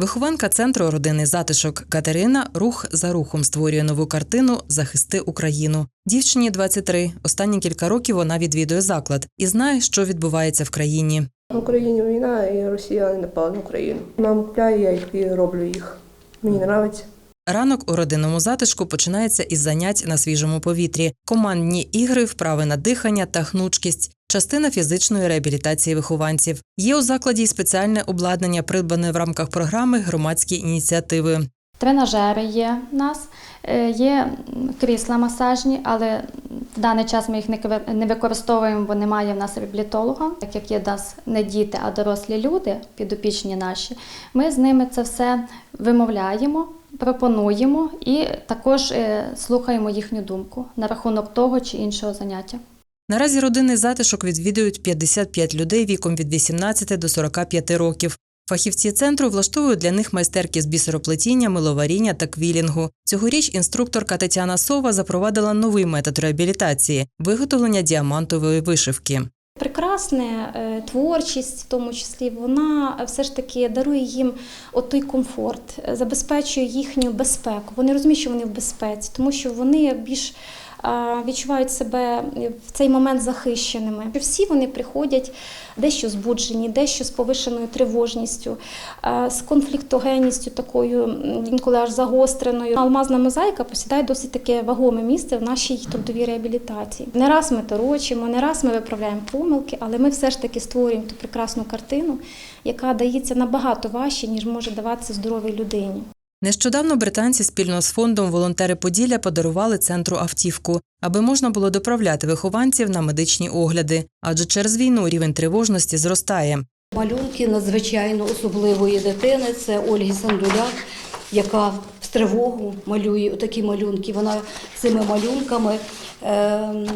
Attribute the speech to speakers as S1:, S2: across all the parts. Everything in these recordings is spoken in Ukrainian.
S1: Вихованка центру родинний затишок Катерина рух за рухом створює нову картину Захисти Україну. Дівчині 23. Останні кілька років вона відвідує заклад і знає, що відбувається в країні.
S2: В Україні війна і росіяни напали на Україну. Нам купляє, я їх роблю їх. Мені подобається.
S1: Ранок у родинному затишку починається із занять на свіжому повітрі, командні ігри, вправи на дихання та гнучкість, частина фізичної реабілітації вихованців. Є у закладі спеціальне обладнання, придбане в рамках програми громадські ініціативи.
S3: Тренажери є в нас, е, є крісла масажні, але в даний час ми їх не використовуємо, бо немає в нас реабілітолога. Так як є в нас не діти, а дорослі люди, підопічні наші, ми з ними це все вимовляємо, пропонуємо і також е, слухаємо їхню думку на рахунок того чи іншого заняття.
S1: Наразі родинний затишок відвідують 55 людей віком від 18 до 45 років. Фахівці центру влаштовують для них майстерки з бісероплетіння, миловаріння та квілінгу. Цьогоріч інструкторка Тетяна Сова запровадила новий метод реабілітації виготовлення діамантової вишивки.
S4: Прекрасне е, творчість, в тому числі, вона е, все ж таки дарує їм от той комфорт, е, забезпечує їхню безпеку. Вони розуміють, що вони в безпеці, тому що вони більш відчувають себе в цей момент захищеними. Всі вони приходять дещо збуджені, дещо з повишеною тривожністю, з конфліктогенністю такою, інколи аж загостреною. Алмазна мозаїка посідає досить таке вагоме місце в нашій трудовій реабілітації. Не раз ми торочимо, не раз ми виправляємо помилки, але ми все ж таки створюємо ту прекрасну картину, яка дається набагато важче, ніж може даватися здоровій людині.
S1: Нещодавно британці спільно з фондом Волонтери Поділля подарували центру автівку, аби можна було доправляти вихованців на медичні огляди, адже через війну рівень тривожності зростає.
S5: Малюнки надзвичайно особливої дитини. Це Ольги Сандуляк, яка тривогу малює такі малюнки. Вона цими малюнками ем,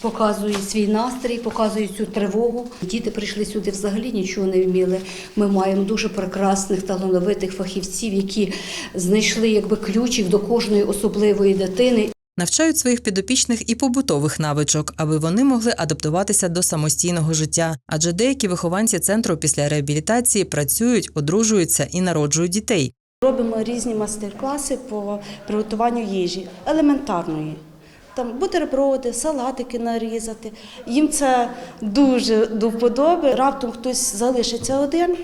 S5: показує свій настрій, показує цю тривогу. Діти прийшли сюди взагалі нічого не вміли. Ми маємо дуже прекрасних талановитих фахівців, які знайшли якби ключик до кожної особливої дитини
S1: Навчають своїх підопічних і побутових навичок, аби вони могли адаптуватися до самостійного життя. Адже деякі вихованці центру після реабілітації працюють, одружуються і народжують дітей.
S6: Робимо різні майстер-класи по приготуванню їжі, елементарної. Там бутерброди, салатики нарізати. Їм це дуже до вподоби. Раптом хтось залишиться один,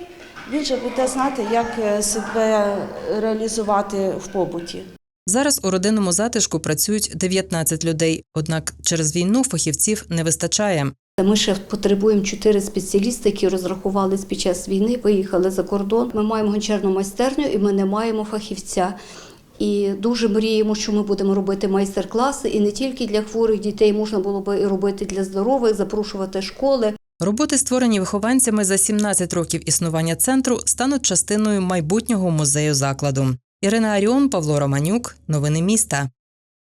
S6: він же буде знати, як е, себе реалізувати в побуті.
S1: Зараз у родинному затишку працюють 19 людей, однак через війну фахівців не вистачає.
S5: Ми ще потребуємо чотири спеціалісти, які розрахувались під час війни, виїхали за кордон. Ми маємо гончарну майстерню і ми не маємо фахівця. І дуже мріємо, що ми будемо робити майстер-класи, і не тільки для хворих дітей можна було би і робити для здорових, запрошувати школи.
S1: Роботи, створені вихованцями за 17 років існування центру, стануть частиною майбутнього музею закладу. Ірина Аріон, Павло Романюк. Новини міста.